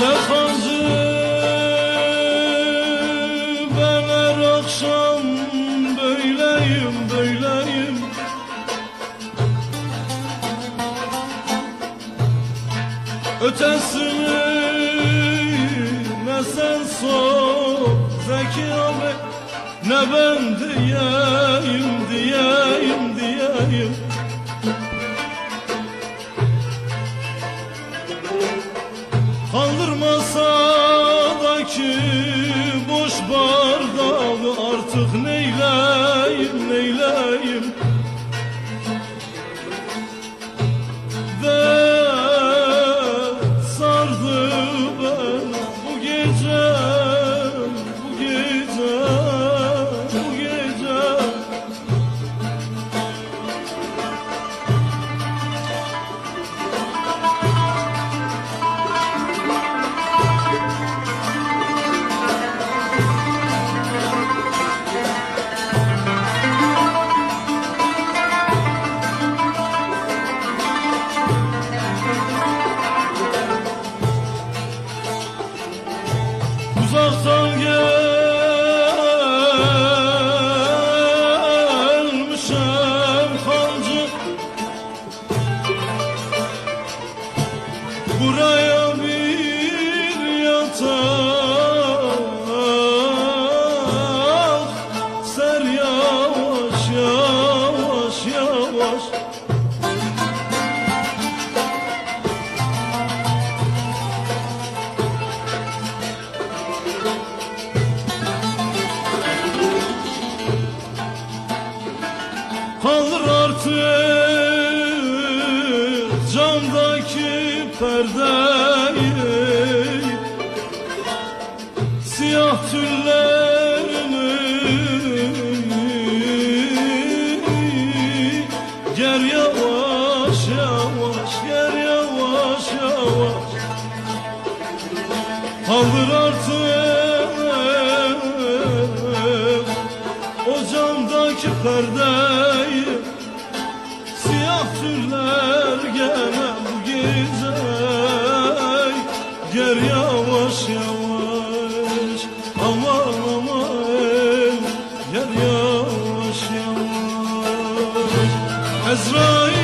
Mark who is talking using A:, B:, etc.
A: kancı Ben her akşam böyleyim böyleyim. Ötesini ne sen sor Zeki abi Ne ben diyeyim diyeyim diyeyim artık neyleyim neyleyim Ve sardı beni bu gece Uzaktan gelmişem hancı Buraya bir yatak. Ser yavaş yavaş yavaş Kaldır artık camdaki perdeyi. Siyah tüllerini Ger yavaş yavaş Ger yavaş yavaş. Kaldır artık Başımdaki perdeyi Siyah tüller gene bu gece Gel yavaş yavaş Aman aman. Gel yavaş yavaş. Ezrail